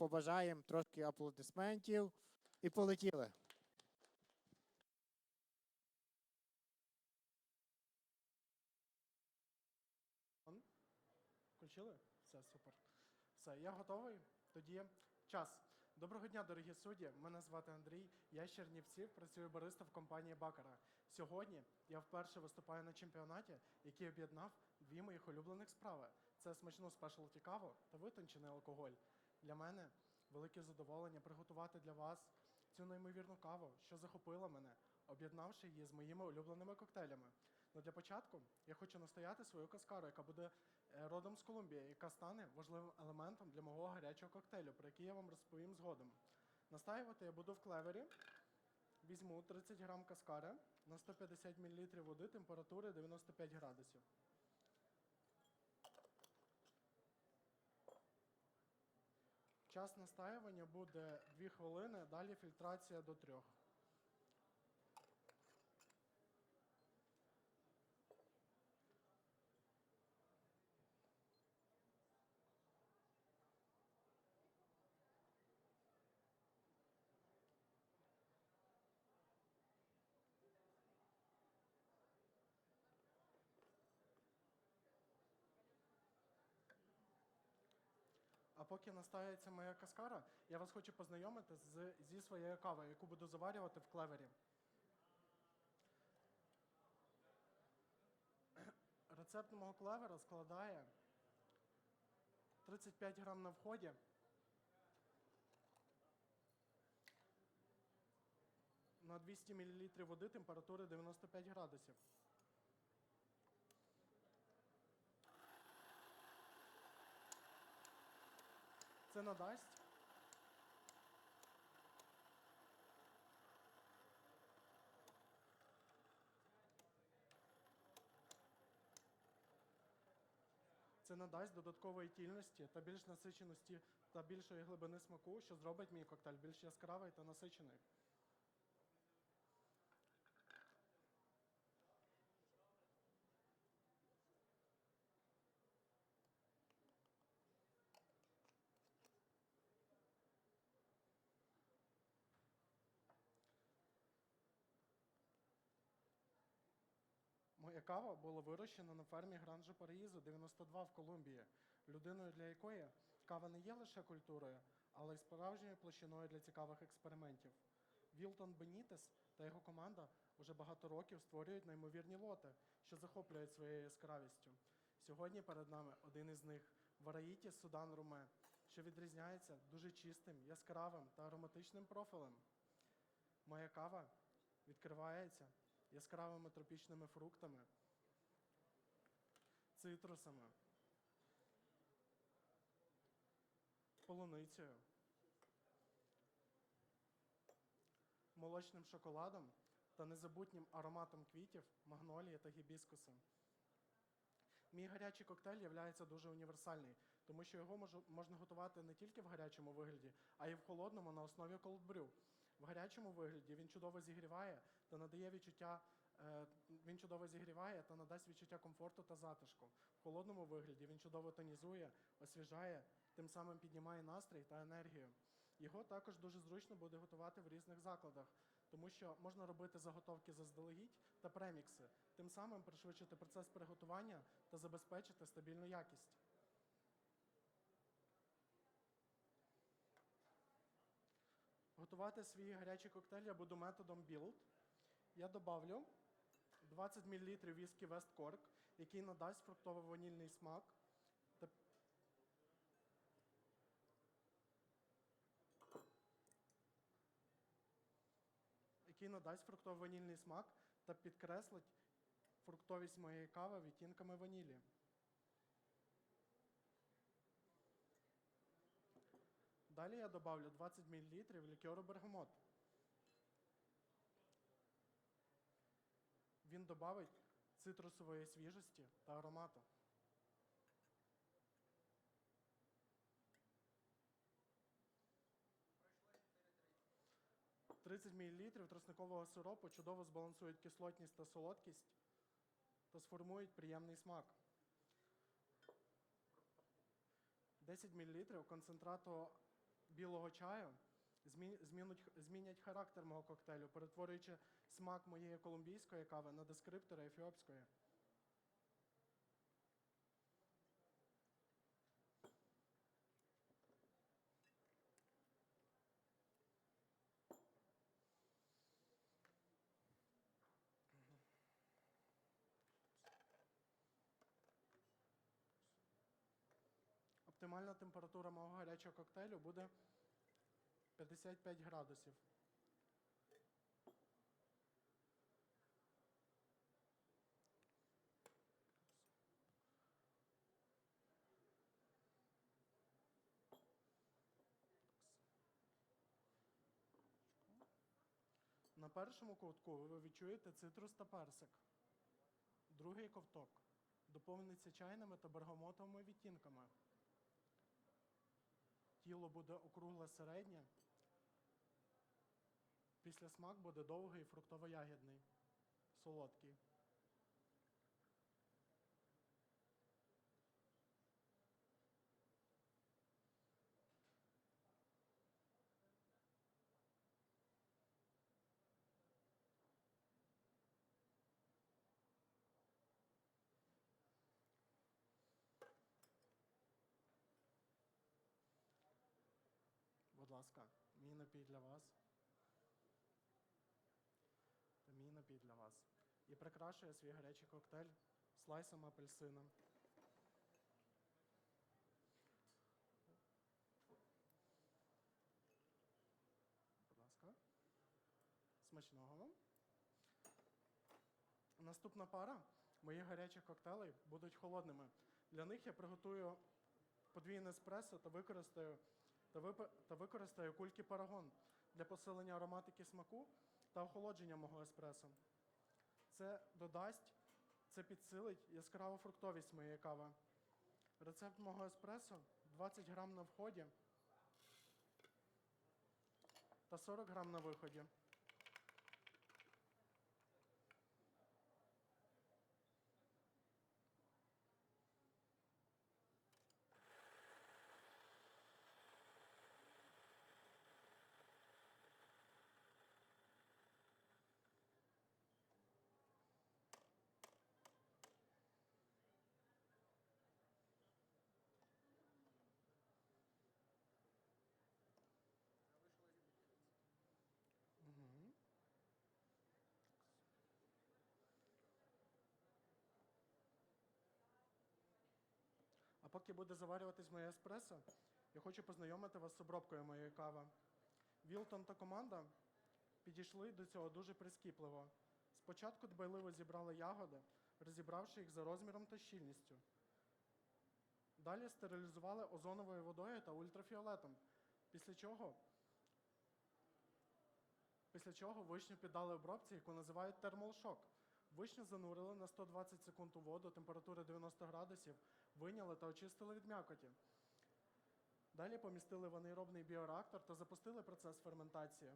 побажаємо трошки аплодисментів і полетіли. Включили? Все, супер. Все, я готовий. Тоді час. Доброго дня, дорогі судді. Мене звати Андрій. Я з Чернівців, працюю бариста в компанії Бакара. Сьогодні я вперше виступаю на чемпіонаті, який об'єднав дві моїх улюблених справи: це смачну спешалті каву та витончений алкоголь. Для мене велике задоволення приготувати для вас цю неймовірну каву, що захопила мене, об'єднавши її з моїми улюбленими коктейлями. Ну для початку я хочу настояти свою каскару, яка буде е, родом з Колумбії, яка стане важливим елементом для мого гарячого коктейлю, про який я вам розповім згодом. Настаювати я буду в клевері. Візьму 30 грам каскари на 150 мл води температури 95 градусів. Час настаювання буде 2 хвилини, далі фільтрація до 3. Поки настається моя каскара, я вас хочу познайомити з, зі своєю кавою, яку буду заварювати в клевері. Рецепт мого клевера складає 35 грам на вході. На 200 мл води температури 95 градусів. Це надасть. Це надасть додаткової тільності та більш насиченості та більшої глибини смаку, що зробить мій коктейль більш яскравий та насичений. Моя кава була вирощена на фермі Гранжо Параїзо 92 в Колумбії, людиною для якої кава не є лише культурою, але й справжньою площиною для цікавих експериментів. Вілтон Бенітес та його команда вже багато років створюють неймовірні лоти, що захоплюють своєю яскравістю. Сьогодні перед нами один із них Вараїті Судан Руме, що відрізняється дуже чистим, яскравим та ароматичним профілем. Моя кава відкривається яскравими тропічними фруктами, цитрусами, полуницею, молочним шоколадом та незабутнім ароматом квітів, магнолії та гібіскусу. Мій гарячий коктейль є дуже універсальний, тому що його можна готувати не тільки в гарячому вигляді, а й в холодному на основі колдбрю. В гарячому вигляді він чудово зігріває та надає відчуття. е, Він чудово зігріває та надасть відчуття комфорту та затишку. В холодному вигляді він чудово тонізує, освіжає, тим самим піднімає настрій та енергію. Його також дуже зручно буде готувати в різних закладах, тому що можна робити заготовки заздалегідь та премікси, тим самим пришвидшити процес приготування та забезпечити стабільну якість. Готувати свій гарячий коктейль я буду методом Build. Я добавлю 20 мл віскі West Cork, який надасть фруктово-ванільний смак. який надасть фруктово-ванільний смак та підкреслить фруктовість моєї кави відтінками ванілі. Далі я добавлю 20 мл лікеру бергамот. Він додавить цитрусової свіжості та аромату. «30 мл тростникового сиропу чудово збалансують кислотність та солодкість та сформують приємний смак. 10 мл концентрату білого чаю змі- змінуть, х- змінять характер мого коктейлю, перетворюючи смак моєї колумбійської кави на дескриптори ефіопської. Оптимальна температура мого гарячого коктейлю буде 55 градусів. На першому ковтку ви відчуєте цитрус та персик. Другий ковток доповниться чайними та бергамотовими відтінками. Тіло буде округле середнє. Після смак буде довгий фруктово-ягідний, солодкий. Будь ласка, мій напій для вас. Та мій напій для вас. І прикрашує свій гарячий коктейль слайсом апельсина. Будь ласка. Смачного вам. Наступна пара моїх гарячих коктейлей будуть холодними. Для них я приготую подвійне еспресо та використаю та, використаю кульки парагон для посилення ароматики смаку та охолодження мого еспресо. Це додасть, це підсилить яскраву фруктовість моєї кави. Рецепт мого еспресо 20 грам на вході та 40 грам на виході. Мгм. А поки буде заварюватись моє еспресо, я хочу познайомити вас з обробкою моєї кави. Вілтон та команда підійшли до цього дуже прискіпливо. Спочатку дбайливо зібрали ягоди, розібравши їх за розміром та щільністю. Далі стерилізували озоновою водою та ультрафіолетом, після чого Після чого вишню піддали обробці, яку називають термалшок. Вишню занурили на 120 секунд у воду, температури 90 градусів, виняли та очистили від м'якоті. Далі помістили в анаеробний біореактор та запустили процес ферментації.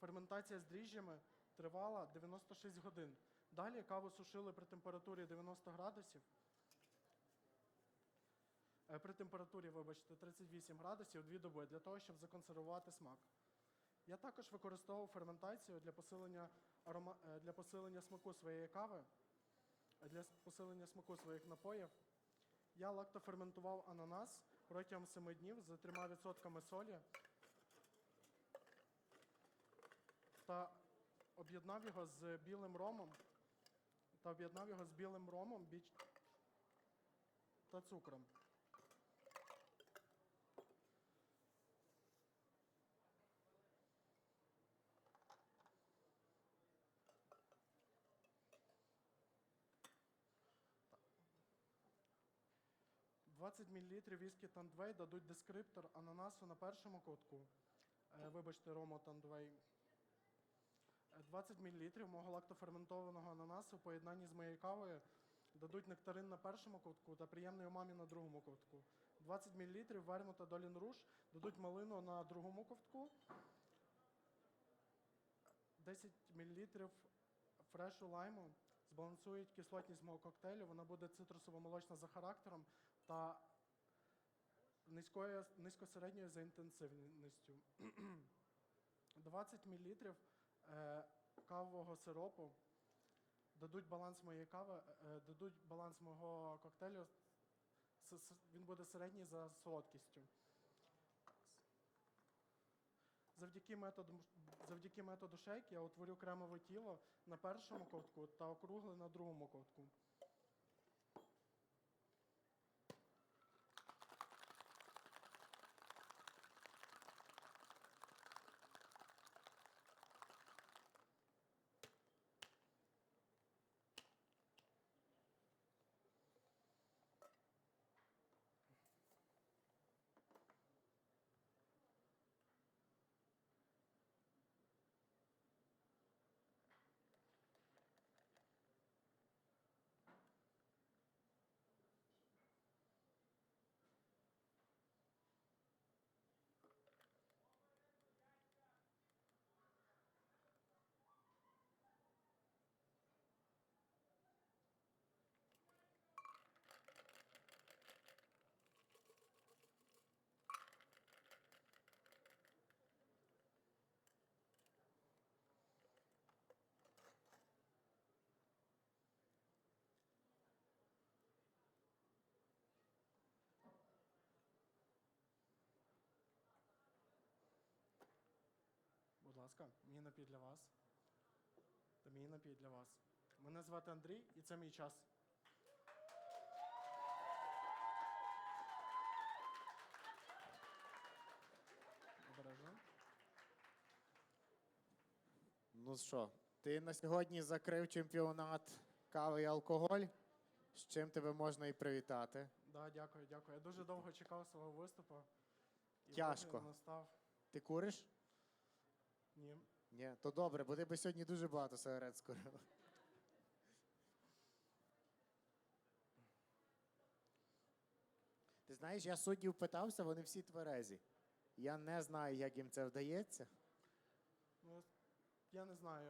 Ферментація з дріжджами тривала 96 годин. Далі каву сушили при температурі 90 градусів Е, при температурі, вибачте, 38 градусів дві доби для того, щоб законсервувати смак. Я також використовував ферментацію для посилення, арома... е, для посилення смаку своєї кави, для посилення смаку своїх напоїв. Я лактоферментував ананас протягом 7 днів з 3% солі та об'єднав його з білим ромом та об'єднав його з білим ромом та цукром. — 20 мл віскі Тандвей дадуть дескриптор ананасу на першому ковтку. Е, Вибачте, рому Тандвей. Е, 20 мл мого лактоферментованого ананасу в поєднанні з моєю кавою дадуть нектарин на першому ковтку та приємний умамі на другому ковтку. 20 мл вермута Долін Руш дадуть малину на другому ковтку. 10 мл фрешу лайму збалансують кислотність мого коктейлю. Вона буде цитрусово-молочна за характером. Низькою, низькосередньою за інтенсивністю. 20 мл е, кавового сиропу дадуть баланс моєї кави, е, дадуть баланс мого коктейлю. Він буде середній за солодкістю. Завдяки методу, завдяки методу шейк я утворю кремове тіло на першому ковтку та округле на другому ковтку. Будь ласка, мій напій для вас. Та мій напій для вас. Мене звати Андрій, і це мій час. Обережно. Ну що, ти на сьогодні закрив чемпіонат кави і алкоголь. З чим тебе можна і привітати? Да, дякую, дякую. Я дуже довго чекав свого виступу. І Тяжко. Настав. Ти куриш? Ні. Ні, то добре, бо ти би сьогодні дуже багато сигарет скурив. Ти знаєш, я суддів питався, вони всі тверезі. Я не знаю, як їм це вдається. Ну, я не знаю.